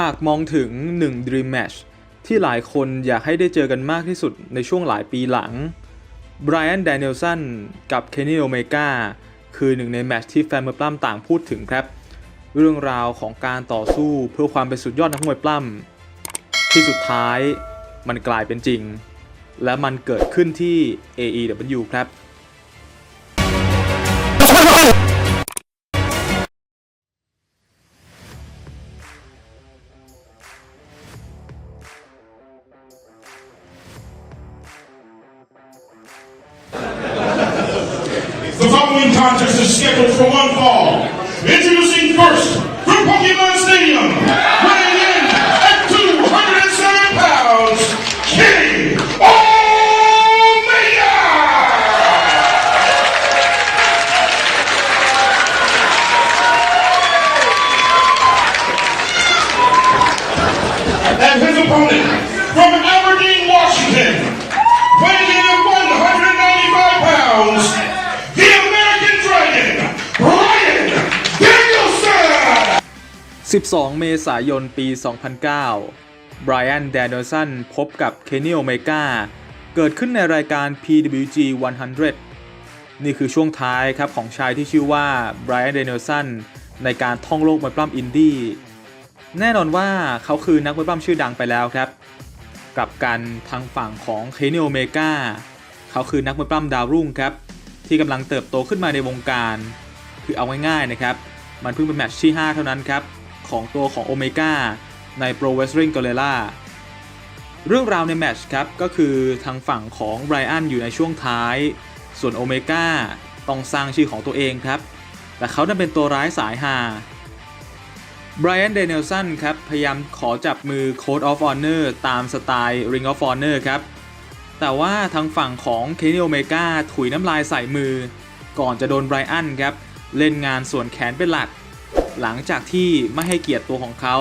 หากมองถึง 1 Dream Match ที่หลายคนอยากให้ได้เจอกันมากที่สุดในช่วงหลายปีหลัง ไบรอัน แดเนลสันกับเคนนีโอเมกาคือหนึ่งในแมตช์ที่แฟนมวยปล้ำต่างพูดถึงครับ เรื่องราวของการต่อสู้เพื่อความเป็นสุดยอดนักมวยปล้ำที่สุดท้ายมันกลายเป็นจริง และมันเกิดขึ้นที่ AEW ครับ contest is scheduled for one fall. Introducing first, from Pokemon Stadium, weighing in at 207 pounds, King Omega! And his opponent, 12 เมษายนปี 2009 ไบรอัน แดน e ลสันพบกับเคนนีโอเมกาเกิดขึ้นในรายการ PWG 100 นี่คือช่วงท้ายครับของชายที่ชื่อว่าไบรอัน แดน e ลสันในการท่องโลกมวยปล้ำอินดี้ แน่นอนว่าเขาคือนักมวยปล้ำชื่อดังไปแล้วครับ กลับกันทางฝั่งของเคนนีโอเมกาเขาคือนักมวยปล้ำดาวรุ่งครับ ที่กำลังเติบโตขึ้นมาในวงการ คือเอาง่ายๆนะครับ มันเพิ่งเป็นแมตช์ที่ 5 เท่านั้นครับ ของตัวของโอเมก้าใน Pro Wrestling g u e r r i l a เรื่องราวในแมตช์ครับ ก็คือทางฝั่งของไบรอันอยู่ในช่วงท้าย ส่วนโอเมก้าต้องสร้างชื่อของตัวเองครับ แต่เขาดันเป็นตัวร้ายสายฮาไบรอันเดนิลสันครับ พยายามขอจับมือ Code of Honor ตามสไตล์ Ring of Honor ครับ แต่ว่าทางฝั่งของเคนนีโอเมก้าถุยน้ำลายใส่มือ ก่อนจะโดนไบรอันครับ เล่นงานส่วนแขนเป็นหลัก หลังจากที่ไม่ให้เกียรติตัวของเขา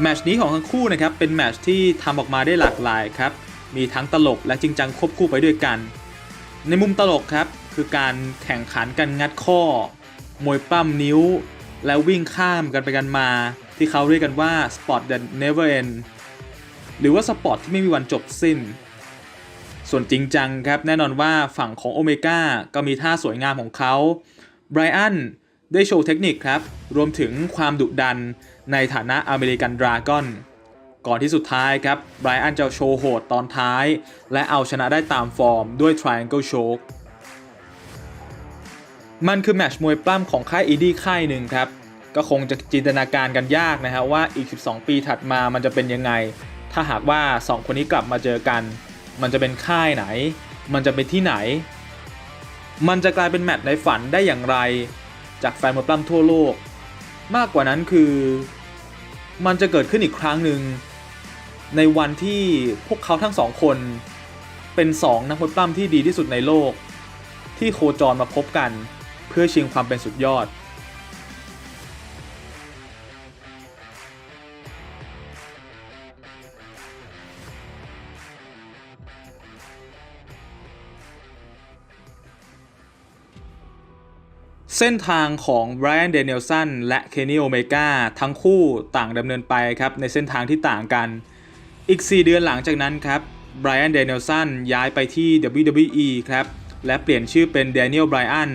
แมชนี้ของทั้งคู่นะครับเป็นแมชที่ทำออกมาได้หลากหลายครับมีทั้งตลกและจริงจังควบคู่ไปด้วยกัน ในมุมตลกครับคือการแข่งขันกันงัดข้อ มวยปล้ำนิ้ว และวิ่งข้ามกันไปกันมา ที่เขาเรียกกันว่า Spot that never end หรือว่าสปอร์ตที่ไม่มีวันจบสิ้น ส่วนจริงจังครับแน่นอนว่าฝั่งของโอเมก้าก็มีท่าสวยงามของเขาไบรอัน ได้โชว์เทคนิคครับ รวมถึงความดุดันในฐานะอเมริกันดราก้อน ก่อนที่สุดท้ายครับไบรอันจะโชว์โหดตอนท้าย และเอาชนะได้ตามฟอร์มด้วย Triangle Choke มันคือแมชมวยปล้ำของค่ายอีดี้ค่ายหนึ่งครับ ก็คงจะจินตนาการกันยากนะฮะว่าอีก 12 ปีถัดมามันจะเป็นยังไง ถ้าหากว่า 2 คนนี้กลับมาเจอกัน มันจะเป็นค่ายไหน มันจะเป็นที่ไหน มันจะกลายเป็นแมตช์ในฝันได้อย่างไร จากแฟนมวยปล้ำทั่วโลก มากกว่านั้นคือมันจะเกิดขึ้นอีกครั้งหนึ่งในวันที่พวกเขาทั้งสองคนเป็นสองนักมวยปล้ำที่ดีที่สุดในโลก ที่โคจรมาพบกัน เพื่อชิงความเป็นสุดยอด เส้นทางของไบรอันเดน e ลสันและเคนนี่โอเมกาทั้งคู่ต่างดำเนินไปครับในเส้นทางที่ต่างกัน อีก 4 เดือนหลังจากนั้นครับไบรอันเดน e ลสันย้ายไปที่ WWE ครับและเปลี่ยนชื่อเป็น Daniel Bryan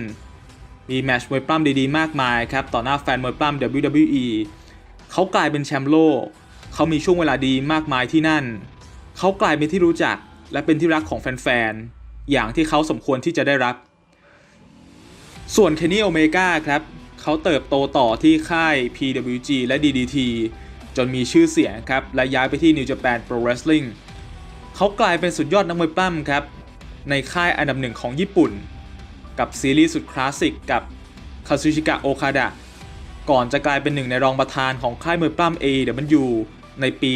มีแมชมวยปล้ำดีๆ มากมายครับต่อหน้าแฟนมวยปล้ำ WWE เขากลายเป็นแชมป์โลก เขามีช่วงเวลาดีมากมายที่นั่น เขากลายเป็นที่รู้จักและเป็นที่รักของแฟนๆ อย่างที่เขาสมควรที่จะได้รับ ส่วนเคนนี่โอเมก้าครับเขาเติบโตต่อที่ค่าย PWG และ DDT จนมีชื่อเสียงครับและย้ายไปที่ New Japan Pro Wrestling เขากลายเป็นสุดยอดนักมวยปล้ำครับ ในค่ายอันดับหนึ่งของญี่ปุ่น กับซีรีส์สุดคลาสสิกกับคาซูชิกะโอคาดะก่อนจะกลายเป็นหนึ่งในรองประธานของค่ายมวยปล้ำ AEW ในปี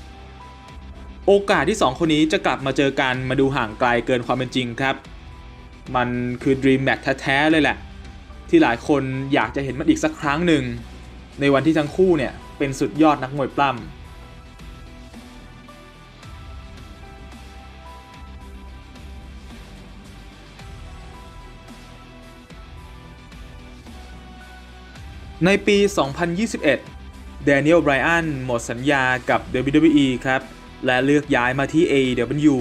2019 โอกาสที่ 2 คนนี้จะกลับมาเจอกันมาดูห่างไกลเกินความเป็นจริงครับ มันคือ Dream Match แท้ๆเลยแหละ ที่หลายคนอยากจะเห็นมันอีกสักครั้งหนึ่ง ในวันที่ทั้งคู่เนี่ยเป็นสุดยอดนักมวยปล้ำในปี 2021แดเนียลไบรอันหมดสัญญากับ WWE ครับ และเลือกย้ายมาที่ AEW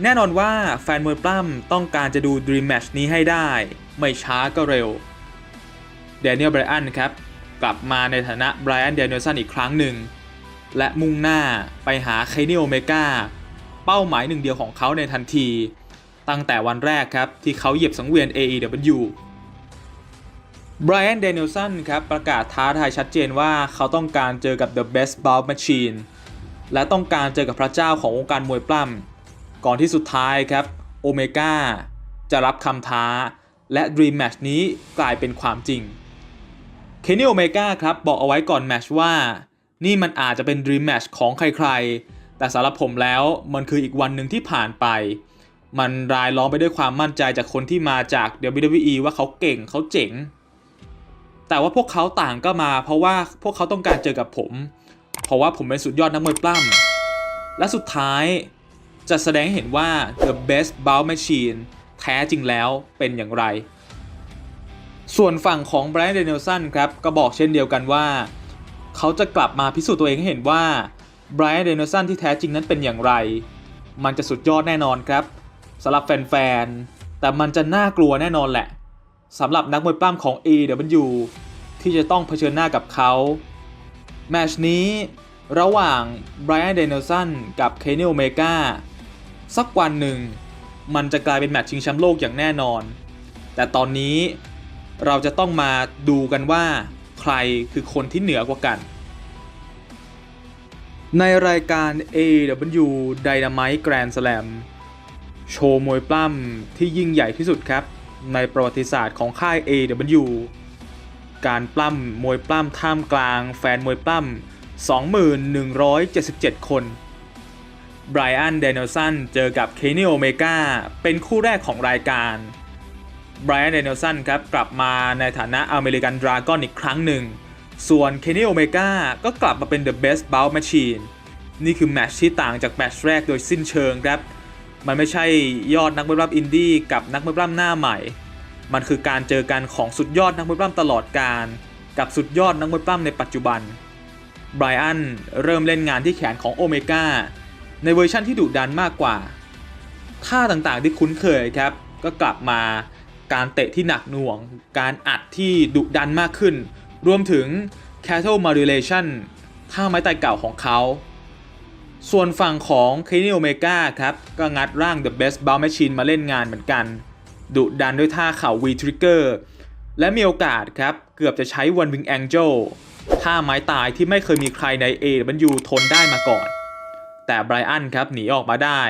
แน่นอนว่าแฟนมวยปล้ำต้องการจะดู Dream Match นี้ให้ได้ ไม่ช้าก็เร็วแดเนียลไบรอันครับ กลับมาในฐานะไบรอันเดนิลสันอีกครั้งหนึ่ง และมุ่งหน้าไปหาเคนิโอเมก้าเป้าหมายหนึ่งเดียวของเขาในทันที ตั้งแต่วันแรกครับ ที่เขาเหยียบสังเวียน AEW ไบรอันเดนิลสันครับ ประกาศท้าทายชัดเจนว่าเขาต้องการเจอกับ The Best Bout Machine และต้องการเจอกับพระเจ้าของวงการมวยปล้ำ ก่อนที่สุดท้ายครับโอเมก้าจะรับคำท้า และ Dream Match นี้กลายเป็นความจริงเคนนี่โอเมก้าครับบอกเอาไว้ก่อนแมชว่า นี่มันอาจจะเป็น Dream Match ของใครๆ แต่สำหรับผมแล้วมันคืออีกวันหนึ่งที่ผ่านไป มันรายล้อมไปด้วยความมั่นใจจากคนที่มาจาก WWE ว่าเขาเก่งเขาเจ๋ง แต่ว่าพวกเขาต่างก็มา เพราะว่าพวกเขาต้องการเจอกับผม เพราะว่าผมเป็นสุดยอดนักมวยปล้ำและสุดท้าย จะแสดงให้เห็นว่า The Best Bout Machine แท้จริงแล้วเป็นอย่างไร ส่วนฝั่งของไบรอันเดนิลสันครับก็บอกเช่นเดียวกันว่า เขาจะกลับมาพิสูจน์ตัวเองให้เห็นว่าไบรอันเดนิลสันที่แท้จริงนั้นเป็นอย่างไร มันจะสุดยอดแน่นอนครับสำหรับแฟนๆ แต่มันจะน่ากลัวแน่นอนแหละสำหรับนักมวยปล้ำของ AEW ที่จะต้องเผชิญหน้ากับเขาแมชนี้ระหว่างไบรอันเดนิลสันกับเคน n โอเมกา สักวันหนึ่ง มันจะกลายเป็นแมตช์ชิงแชมป์โลกอย่างแน่นอน แต่ตอนนี้เราจะต้องมาดูกันว่า ใครคือคนที่เหนือกว่ากัน ในรายการ AW Dynamite Grand Slam โชว์มวยปล้ำที่ยิ่งใหญ่ที่สุดครับ ในประวัติศาสตร์ของค่าย AW การปล้ำมวยปล้ำท่ามกลางแฟนมวยปล้ำ 2,177 คน ไบรอันเดนิลสันเจอกับเคนนี่โอเมกาเป็นคู่แรกของรายการไบรอันเดนิลสันครับกลับมาในฐานะอเมริกันดราก้อนอีกครั้งหนึ่ง ส่วนเคนนี่โอเมกาก็กลับมาเป็น The Best Bout Machine นี่คือแมตช์ที่ต่างจากแมตช์แรกโดยสิ้นเชิงครับ มันไม่ใช่ยอดนักมวยปล้ำอินดี้กับนักมวยปล้ำหน้าใหม่ มันคือการเจอกันของสุดยอดนักมวยปล้ำตลอดการ กับสุดยอดนักมวยปล้ำในปัจจุบันไบรอันเริ่มเล่นงานที่แขนของโอเมก้า ในเวอร์ชั่นที่ดุดันมากกว่า ท่าต่างๆที่คุ้นเคยครับ ก็กลับมาการเตะที่หนักหน่วง การอัดที่ดุดันมากขึ้น รวมถึง cattle modulation ท่าไม้ตายเก่าของเขา ส่วนฝั่งของ Kenny Omega ครับ ก็งัดร่าง The Best Bout Machine มาเล่นงานเหมือนกัน ดุดันด้วยท่าเข่า V Trigger และมีโอกาสครับ เกือบจะใช้ One Wing Angel ท่าไม้ตายที่ไม่เคยมีใครใน AW ทนได้มาก่อน แต่ไบรอันครับหนีออกมาได้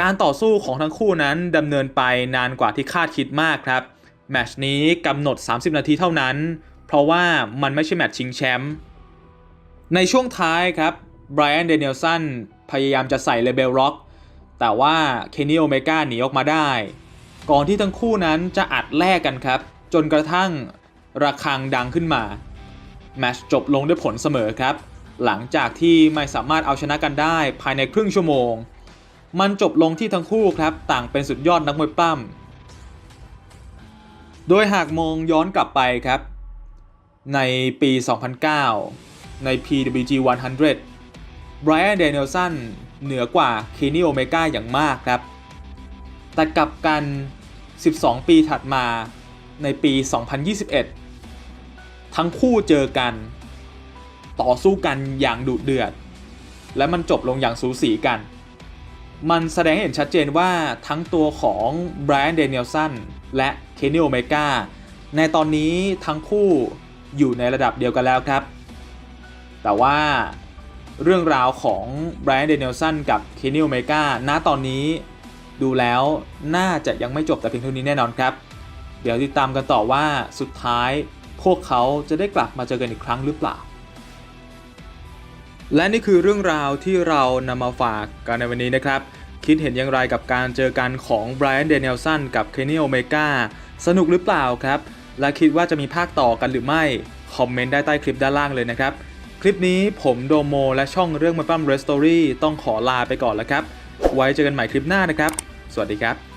การต่อสู้ของทั้งคู่นั้นดำเนินไปนานกว่าที่คาดคิดมากครับแมชนี้กำหนด 30 นาทีเท่านั้น เพราะว่ามันไม่ใช่แมตช์ชิงแชมป์ในช่วงท้ายครับไบรอันเดนิลสันพยายามจะใส่เลเบลร็อก แต่ว่าเคนนี่โอเมกาหนีออกมาได้ ก่อนที่ทั้งคู่นั้นจะอัดแลกกันครับ จนกระทั่งระฆังดังขึ้นมา แมชจบลงด้วยผลเสมอครับ หลังจากที่ไม่สามารถเอาชนะกันได้ภายในครึ่งชั่วโมง มันจบลงที่ทั้งคู่ครับต่างเป็นสุดยอดนักมวยปล้ำโดยหากมองย้อนกลับไปครับ ในปี 2009 ใน PWG 100 Brian Danielson เหนือกว่า Kenny Omega อย่างมากครับ แต่กลับกัน 12 ปีถัดมาในปี 2021 ทั้งคู่เจอกัน ต่อสู้กันอย่างดุเดือด และมันจบลงอย่างสูสีกัน มันแสดงให้เห็นชัดเจนว่าทั้งตัวของไบรอันเดนิเอลสันและเคนนี่โอเมกาในตอนนี้ทั้งคู่อยู่ในระดับเดียวกันแล้วครับ แต่ว่าเรื่องราวของไบรอันเดนิเอลสันกับเคนนี่โอเมกาณตอนนี้ดูแล้วน่าจะยังไม่จบแต่เพียงเท่านี้แน่นอนครับ เดี๋ยวติดตามกันต่อว่าสุดท้ายพวกเขาจะได้กลับมาเจอกันอีกครั้งหรือเปล่า และนี่คือเรื่องราวที่เรานำมาฝากกันในวันนี้นะครับ คิดเห็นอย่างไรกับการเจอกันของไบรอันเดนิเอลสันกับเคนนี่โอเมกาสนุกหรือเปล่าครับ และคิดว่าจะมีภาคต่อกันหรือไม่ คอมเมนต์ได้ใต้คลิปด้านล่างเลยนะครับ คลิปนี้ผมโดโมและช่องเรื่องมาปั้มเรสตอรี่ต้องขอลาไปก่อนแล้วครับ ไว้เจอกันใหม่คลิปหน้านะครับ สวัสดีครับ